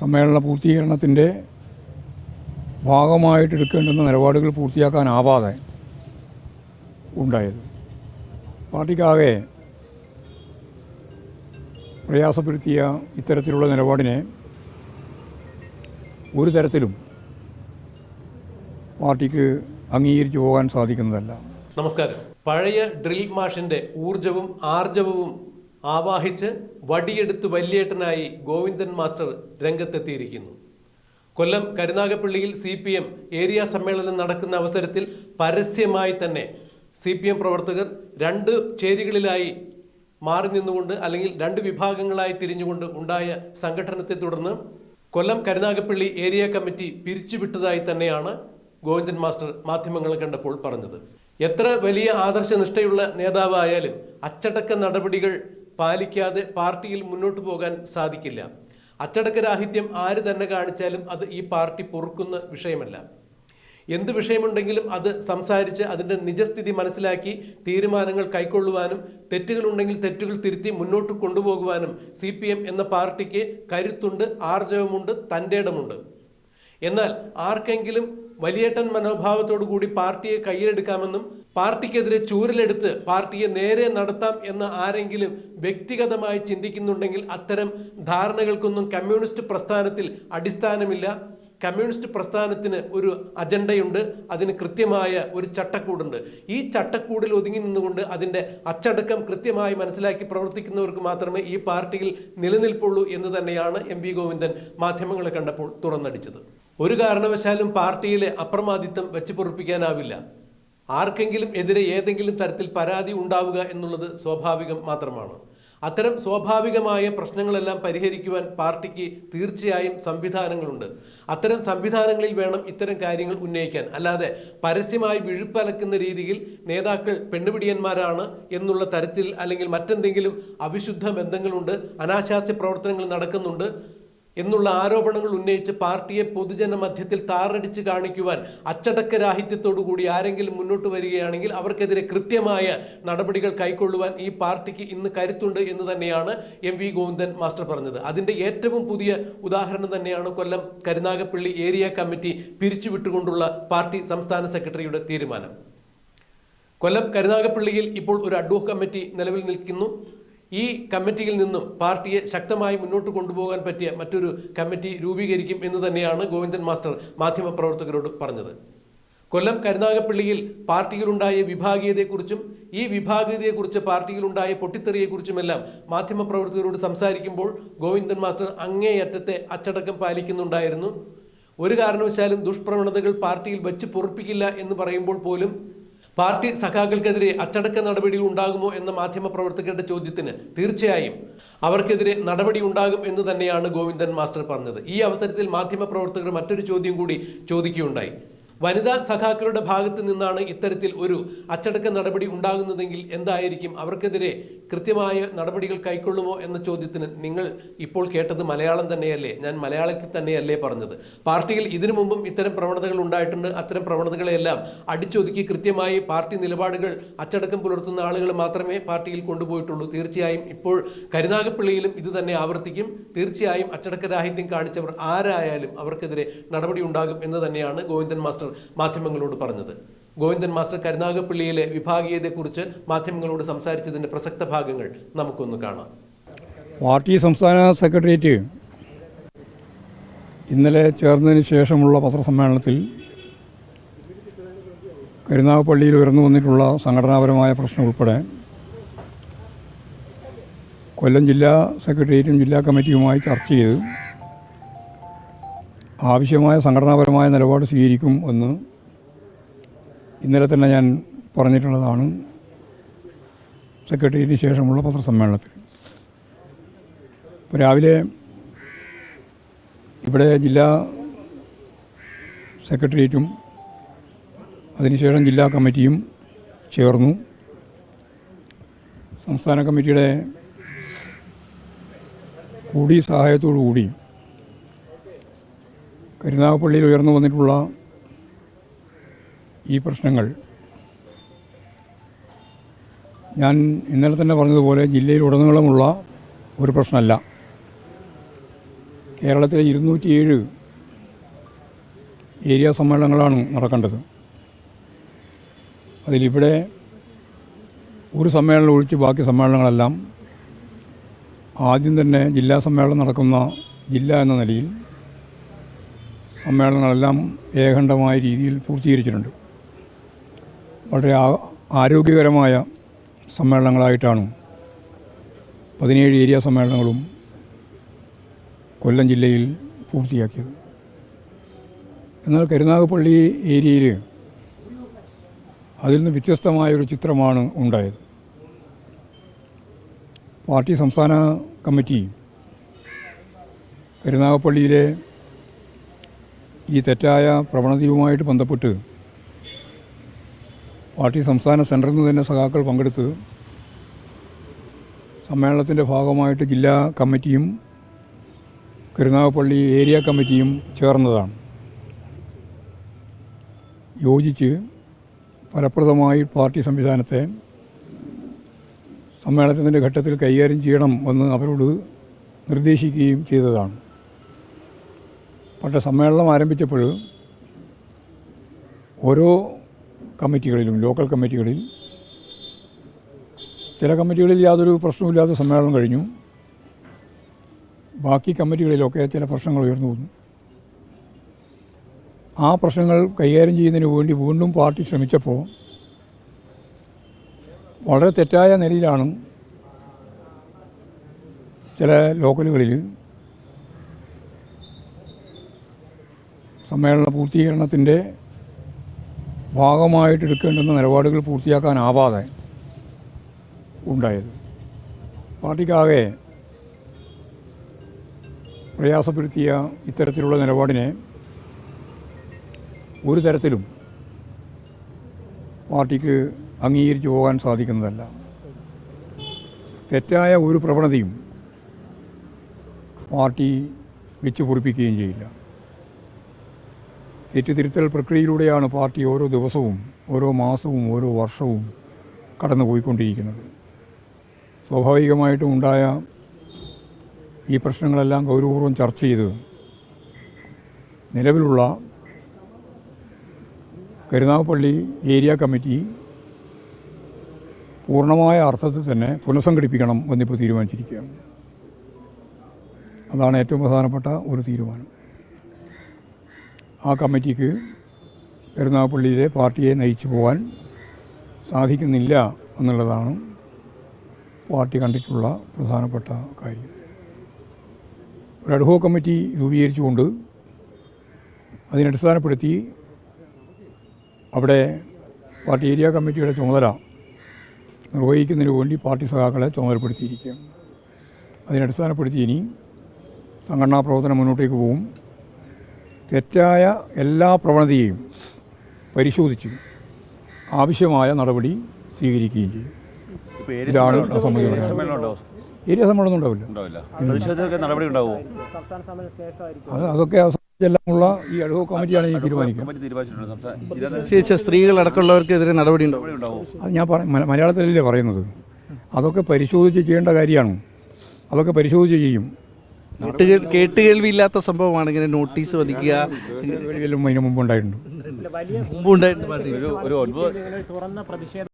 സമ്മേളന പൂർത്തീകരണത്തിന്റെ ഭാഗമായിട്ട് എടുക്കേണ്ടുന്ന നിലപാടുകൾ പൂർത്തിയാക്കാനാവാതെ ഉണ്ടായത്. പാർട്ടിക്കാകെ പ്രയാസപ്പെടുത്തിയ ഇത്തരത്തിലുള്ള നിലപാടിനെ ഒരു തരത്തിലും പാർട്ടിക്ക് അംഗീകരിച്ചു പോകാൻ സാധിക്കുന്നതല്ല. നമസ്കാരം. പഴയ ഡ്രിൽ മാഷിന്റെ ഊർജവും ആർജവവും ആവാഹിച്ച് വടിയെടുത്ത് വല്യേട്ടനായി ഗോവിന്ദൻ മാസ്റ്റർ രംഗത്തെത്തിയിരിക്കുന്നു. കൊല്ലം കരുനാഗപ്പള്ളിയിൽ സി പി എം ഏരിയ സമ്മേളനം നടക്കുന്ന അവസരത്തിൽ പരസ്യമായി തന്നെ സി പി എം പ്രവർത്തകർ രണ്ട് ചേരികളിലായി മാറി നിന്നുകൊണ്ട് അല്ലെങ്കിൽ രണ്ട് വിഭാഗങ്ങളായി തിരിഞ്ഞുകൊണ്ട് ഉണ്ടായ സംഘടനത്തെ തുടർന്ന് കൊല്ലം കരുനാഗപ്പള്ളി ഏരിയ കമ്മിറ്റി പിരിച്ചുവിട്ടതായി തന്നെയാണ് ഗോവിന്ദൻ മാസ്റ്റർ മാധ്യമങ്ങളെ കണ്ടപ്പോൾ പറഞ്ഞത്. എത്ര വലിയ ആദർശനിഷ്ഠയുള്ള നേതാവായാലും അച്ചടക്ക നടപടികൾ പാലിക്കാതെ പാർട്ടിയിൽ മുന്നോട്ട് പോകാൻ സാധിക്കില്ല. അച്ചടക്ക രാഹിത്യം ആര് തന്നെ കാണിച്ചാലും അത് ഈ പാർട്ടി പൊറുക്കുന്ന വിഷയമല്ല. എന്ത് വിഷയമുണ്ടെങ്കിലും അത് സംസാരിച്ച് അതിന്റെ നിജസ്ഥിതി മനസ്സിലാക്കി തീരുമാനങ്ങൾ കൈക്കൊള്ളുവാനും തെറ്റുകളുണ്ടെങ്കിൽ തെറ്റുകൾ തിരുത്തി മുന്നോട്ട് കൊണ്ടുപോകുവാനും സി എന്ന പാർട്ടിക്ക് കരുത്തുണ്ട് ആർജവമുണ്ട് തന്റെ ഇടമുണ്ട് എന്നാൽ ആർക്കെങ്കിലും വലിയേട്ടൻ മനോഭാവത്തോടു കൂടി പാർട്ടിയെ കയ്യിലെടുക്കാമെന്നും പാർട്ടിക്കെതിരെ ചൂരലെടുത്ത് പാർട്ടിയെ നേരെ നടത്താം എന്ന് ആരെങ്കിലും വ്യക്തിഗതമായി ചിന്തിക്കുന്നുണ്ടെങ്കിൽ അത്തരം ധാരണകൾക്കൊന്നും കമ്മ്യൂണിസ്റ്റ് പ്രസ്ഥാനത്തിൽ അടിസ്ഥാനമില്ല. കമ്മ്യൂണിസ്റ്റ് പ്രസ്ഥാനത്തിന് ഒരു അജണ്ടയുണ്ട്. അതിന് കൃത്യമായ ഒരു ചട്ടക്കൂടുണ്ട്. ഈ ചട്ടക്കൂടിൽ ഒതുങ്ങി നിന്നുകൊണ്ട് അതിന്റെ അച്ചടക്കം കൃത്യമായി മനസ്സിലാക്കി പ്രവർത്തിക്കുന്നവർക്ക് മാത്രമേ ഈ പാർട്ടിയിൽ നിലനിൽപ്പുള്ളൂ എന്ന് തന്നെയാണ് എം വി ഗോവിന്ദൻ മാധ്യമങ്ങളെ കണ്ടപ്പോൾ തുറന്നടിച്ചത്. ഒരു കാരണവശാലും പാർട്ടിയിലെ അപ്രമാദിത്വം വെച്ച് പൊറുപ്പിക്കാനാവില്ല ആർക്കെങ്കിലും എതിരെ ഏതെങ്കിലും തരത്തിൽ പരാതി ഉണ്ടാവുക എന്നുള്ളത് സ്വാഭാവികം മാത്രമാണ്. അത്തരം സ്വാഭാവികമായ പ്രശ്നങ്ങളെല്ലാം പരിഹരിക്കുവാൻ പാർട്ടിക്ക് തീർച്ചയായും സംവിധാനങ്ങളുണ്ട്. അത്തരം സംവിധാനങ്ങളിൽ വേണം ഇത്തരം കാര്യങ്ങൾ ഉന്നയിക്കാൻ. അല്ലാതെ പരസ്യമായി വിഴുപ്പലക്കുന്ന രീതിയിൽ നേതാക്കൾ പെണ്ണുപിടിയന്മാരാണ് എന്നുള്ള തരത്തിൽ അല്ലെങ്കിൽ മറ്റെന്തെങ്കിലും അവിശുദ്ധ ബന്ധങ്ങളുണ്ട് അനാശാസ്യ പ്രവർത്തനങ്ങൾ നടക്കുന്നുണ്ട് എന്നുള്ള ആരോപണങ്ങൾ ഉന്നയിച്ച് പാർട്ടിയെ പൊതുജന മധ്യത്തിൽ താറടിച്ച് കാണിക്കുവാൻ അച്ചടക്ക രാഹിത്യത്തോടു കൂടി ആരെങ്കിലും മുന്നോട്ട് വരികയാണെങ്കിൽ അവർക്കെതിരെ കൃത്യമായ നടപടികൾ കൈക്കൊള്ളുവാൻ ഈ പാർട്ടിക്ക് ഇന്ന് കരുത്തുണ്ട് എന്ന് തന്നെയാണ് എം വി ഗോവിന്ദൻ മാസ്റ്റർ പറഞ്ഞത്. അതിന്റെ ഏറ്റവും പുതിയ ഉദാഹരണം തന്നെയാണ് കൊല്ലം കരുനാഗപ്പള്ളി ഏരിയ കമ്മിറ്റി പിരിച്ചുവിട്ടുകൊണ്ടുള്ള പാർട്ടി സംസ്ഥാന സെക്രട്ടറിയുടെ തീരുമാനം. കൊല്ലം കരുനാഗപ്പള്ളിയിൽ ഇപ്പോൾ ഒരു അഡ്വോ കമ്മിറ്റി നിലവിൽ നിൽക്കുന്നു. ഈ കമ്മിറ്റിയിൽ നിന്നും പാർട്ടിയെ ശക്തമായി മുന്നോട്ട് കൊണ്ടുപോകാൻ പറ്റിയ മറ്റൊരു കമ്മിറ്റി രൂപീകരിക്കും എന്ന് തന്നെയാണ് ഗോവിന്ദൻ മാസ്റ്റർ മാധ്യമപ്രവർത്തകരോട് പറഞ്ഞത്. കൊല്ലം കരുനാഗപ്പള്ളിയിൽ പാർട്ടിയിലുണ്ടായ വിഭാഗീയതയെക്കുറിച്ചും ഈ വിഭാഗീയതയെക്കുറിച്ച് പാർട്ടിയിലുണ്ടായ പൊട്ടിത്തെറിയെക്കുറിച്ചുമെല്ലാം മാധ്യമപ്രവർത്തകരോട് സംസാരിക്കുമ്പോൾ ഗോവിന്ദൻ മാസ്റ്റർ അങ്ങേയറ്റത്തെ അച്ചടക്കം പാലിക്കുന്നുണ്ടായിരുന്നു. ഒരു കാരണവശാലും ദുഷ്പ്രവണതകൾ പാർട്ടിയിൽ വെച്ച് പൊറുപ്പിക്കില്ല എന്ന് പറയുമ്പോൾ പോലും പാർട്ടി സഖാക്കൾക്കെതിരെ അച്ചടക്ക നടപടികൾ ഉണ്ടാകുമോ എന്ന മാധ്യമപ്രവർത്തകരുടെ ചോദ്യത്തിന് തീർച്ചയായും അവർക്കെതിരെ നടപടി ഉണ്ടാകും എന്ന് തന്നെയാണ് ഗോവിന്ദൻ മാസ്റ്റർ പറഞ്ഞത്. ഈ അവസരത്തിൽ മാധ്യമപ്രവർത്തകർ മറ്റൊരു ചോദ്യം കൂടി ചോദിക്കുകയുണ്ടായി. വനിതാ സഖാക്കളുടെ ഭാഗത്ത് നിന്നാണ് ഇത്തരത്തിൽ ഒരു അച്ചടക്ക നടപടി ഉണ്ടാകുന്നതെങ്കിൽ എന്തായിരിക്കും അവർക്കെതിരെ കൃത്യമായ നടപടികൾ കൈക്കൊള്ളുമോ എന്ന ചോദ്യത്തിന് നിങ്ങൾ ഇപ്പോൾ കേട്ടത് മലയാളം തന്നെയല്ലേ? ഞാൻ മലയാളത്തിൽ തന്നെയല്ലേ പറഞ്ഞത്. പാർട്ടിയിൽ ഇതിനു മുമ്പും ഇത്തരം പ്രവണതകൾ ഉണ്ടായിട്ടുണ്ട്. അത്തരം പ്രവണതകളെല്ലാം അടിച്ചൊതുക്കി കൃത്യമായി പാർട്ടി നിലപാടുകൾ അച്ചടക്കം പുലർത്തുന്ന ആളുകൾ മാത്രമേ പാർട്ടിയിൽ കൊണ്ടുപോയിട്ടുള്ളൂ. തീർച്ചയായും ഇപ്പോൾ കരുനാഗപ്പള്ളിയിലും ഇത് തന്നെ ആവർത്തിക്കും. തീർച്ചയായും അച്ചടക്കരാഹിത്യം കാണിച്ചവർ ആരായാലും അവർക്കെതിരെ നടപടി ഉണ്ടാകും എന്ന് തന്നെയാണ് ഗോവിന്ദൻ മാസ്റ്റർ മാധ്യമങ്ങളോട് പറഞ്ഞത്. ഗോവിന്ദൻ മാസ്റ്റർ കരുനാഗപ്പള്ളിയിലെ വിഭാഗീയതയെക്കുറിച്ച് മാധ്യമങ്ങളോട് സംസാരിച്ചതിന്റെ പ്രസക്ത ഭാഗങ്ങൾ നമുക്കൊന്ന് കാണാം. പാർട്ടി സംസ്ഥാന സെക്രട്ടേറിയറ്റ് ഇന്നലെ ചേർന്നതിന് ശേഷമുള്ള പത്രസമ്മേളനത്തിൽ കരുനാഗപ്പള്ളിയിൽ ഉയർന്നു വന്നിട്ടുള്ള സംഘടനാപരമായ പ്രശ്നം ഉൾപ്പെടെ കൊല്ലം ജില്ലാ സെക്രട്ടേറിയറ്റും ജില്ലാ കമ്മിറ്റിയുമായി ചർച്ച ചെയ്ത് ആവശ്യമായ സംഘടനാപരമായ നിലപാട് സ്വീകരിക്കും എന്ന് ഇന്നലെ തന്നെ ഞാൻ പറഞ്ഞിട്ടുള്ളതാണ്. സെക്രട്ടേറിയറ്റിന് ശേഷമുള്ള പത്രസമ്മേളനത്തിൽ. ഇപ്പോൾ രാവിലെ ഇവിടെ ജില്ലാ സെക്രട്ടേറിയറ്റും അതിനുശേഷം ജില്ലാ കമ്മിറ്റിയും ചേർന്നു. സംസ്ഥാന കമ്മിറ്റിയുടെ കൂടി സഹായത്തോടു കൂടി കരുനാഗപ്പള്ളിയിൽ ഉയർന്നു വന്നിട്ടുള്ള ഈ പ്രശ്നങ്ങൾ. ഞാൻ ഇന്നലെ തന്നെ പറഞ്ഞതുപോലെ ജില്ലയിലുടനീളമുള്ള ഒരു പ്രശ്നമല്ല. കേരളത്തിലെ ഇരുന്നൂറ്റിയേഴ് ഏരിയ സമ്മേളനങ്ങളാണ് നടക്കേണ്ടത്. അതിലിവിടെ ഒരു സമ്മേളനം ഒഴിച്ച് ബാക്കി സമ്മേളനങ്ങളെല്ലാം ആദ്യം തന്നെ ജില്ലാ സമ്മേളനം നടക്കുന്ന ജില്ല എന്ന നിലയിൽ സമ്മേളനങ്ങളെല്ലാം ഏകണ്ഠമായ രീതിയിൽ പൂർത്തീകരിച്ചിട്ടുണ്ട്. വളരെ ആരോഗ്യകരമായ സമ്മേളനങ്ങളായിട്ടാണ് പതിനേഴ് ഏരിയ സമ്മേളനങ്ങളും കൊല്ലം ജില്ലയിൽ പൂർത്തിയാക്കിയത്. എന്നാൽ കരുനാഗപ്പള്ളി ഏരിയയിൽ അതിൽ നിന്ന് വ്യത്യസ്തമായൊരു ചിത്രമാണ് ഉണ്ടായത്. പാർട്ടി സംസ്ഥാന കമ്മിറ്റി കരുനാഗപ്പള്ളിയിലെ ഈ തെറ്റായ പ്രവണതയുമായിട്ട് ബന്ധപ്പെട്ട് പാർട്ടി സംസ്ഥാന സെന്ററിൽ നിന്ന് തന്നെ സഖാക്കൾ പങ്കെടുത്ത് സമ്മേളനത്തിന്റെ ഭാഗമായിട്ട് ജില്ലാ കമ്മിറ്റിയും കരുനാഗപ്പള്ളി ഏരിയ കമ്മിറ്റിയും ചേർന്നതാണ്. യോജിച്ച് ഫലപ്രദമായി പാർട്ടി സംവിധാനത്തെ സമ്മേളനത്തിന്റെ ഘട്ടത്തിൽ കൈകാര്യം ചെയ്യണം എന്ന് അവരോട് നിർദ്ദേശിക്കുകയും ചെയ്തതാണ്. പക്ഷേ സമ്മേളനം ആരംഭിച്ചപ്പോൾ ഓരോ കമ്മിറ്റികളിലും ലോക്കൽ കമ്മിറ്റികളിൽ. ചില കമ്മിറ്റികളിൽ യാതൊരു പ്രശ്നവുമില്ലാതെ സമ്മേളനം കഴിഞ്ഞു. ബാക്കി കമ്മിറ്റികളിലൊക്കെ ചില പ്രശ്നങ്ങൾ ഉയർന്നു വന്നു. ആ പ്രശ്നങ്ങൾ കൈകാര്യം ചെയ്യുന്നതിന് വേണ്ടി വീണ്ടും പാർട്ടി ശ്രമിച്ചപ്പോൾ വളരെ തെറ്റായ നിലയിലാണ് ചില ലോക്കലുകളിൽ സമ്മേളന പൂർത്തീകരണത്തിന്റെ ഭാഗമായിട്ട് എടുക്കേണ്ടുന്ന നിലപാടുകൾ പൂർത്തിയാക്കാനാവാതെ ഉണ്ടായത്. പാർട്ടിക്കാകെ പ്രയാസപ്പെടുത്തിയ ഇത്തരത്തിലുള്ള നിലപാടിനെ ഒരു തരത്തിലും പാർട്ടിക്ക് അംഗീകരിച്ചു പോകാൻ സാധിക്കുന്നതല്ല. തെറ്റായ ഒരു പ്രവണതയും പാർട്ടി വെച്ച് പൊറിപ്പിക്കുകയും ചെയ്യില്ല. തെറ്റുതിരുത്തൽ പ്രക്രിയയിലൂടെയാണ് പാർട്ടി ഓരോ ദിവസവും ഓരോ മാസവും ഓരോ വർഷവും കടന്നു പോയിക്കൊണ്ടിരിക്കുന്നത്. സ്വാഭാവികമായിട്ടും ഉണ്ടായ ഈ പ്രശ്നങ്ങളെല്ലാം ഗൗരവപൂർവം ചർച്ച ചെയ്ത് നിലവിലുള്ള കരുനാഗപ്പള്ളി ഏരിയ കമ്മിറ്റി പൂർണമായ അർത്ഥത്തിൽ തന്നെ പുനഃസംഘടിപ്പിക്കണം എന്നിപ്പോൾ തീരുമാനിച്ചിരിക്കുകയാണ്. അതാണ് ഏറ്റവും പ്രധാനപ്പെട്ട ഒരു തീരുമാനം. ആ കമ്മിറ്റിക്ക് കരുനാഗപ്പള്ളിയിലെ പാർട്ടിയെ നയിച്ചു പോകാൻ സാധിക്കുന്നില്ല എന്നുള്ളതാണ് പാർട്ടി കണ്ടിട്ടുള്ള പ്രധാനപ്പെട്ട കാര്യം. ഒരു അഡ്ഹോ കമ്മിറ്റി രൂപീകരിച്ചുകൊണ്ട് അതിനടിസ്ഥാനപ്പെടുത്തി അവിടെ പാർട്ടി ഏരിയ കമ്മിറ്റിയുടെ ചുമതല നിർവഹിക്കുന്നതിന് വേണ്ടി പാർട്ടി സഖാക്കളെ ചുമതലപ്പെടുത്തിയിരിക്കുകയാണ്. അതിനടിസ്ഥാനപ്പെടുത്തി ഇനി സംഘടനാ പ്രവർത്തനം മുന്നോട്ടേക്ക് പോകും തെറ്റായ എല്ലാ പ്രവണതയെയും പരിശോധിച്ച് ആവശ്യമായ നടപടി സ്വീകരിക്കുകയും ചെയ്യും. ഇതാണ് ഏരിയ. സമ്മേളനം ഉണ്ടാവില്ല. അത് അതൊക്കെ എല്ലാമുള്ള ഈ അഡ്ഹോ കമ്മിറ്റിയാണ് ഈ തീരുമാനിക്കുക. സ്ത്രീകളടക്കമുള്ളവർക്കെതിരെ നടപടി അത് ഞാൻ മലയാളത്തിലല്ലേ പറയുന്നത്? അതൊക്കെ പരിശോധിച്ച് ചെയ്യേണ്ട കാര്യമാണ്? അതൊക്കെ പരിശോധിച്ച് ചെയ്യും. കേട്ടുകേൾ കേൾവിയില്ലാത്ത സംഭവമാണ് ഇങ്ങനെ നോട്ടീസ് വധിക്കുക അതിന് മുമ്പ് ഉണ്ടായിട്ടുണ്ട് ഒരു ഒരു ഒൻപത് തുറന്ന പ്രതിഷേധ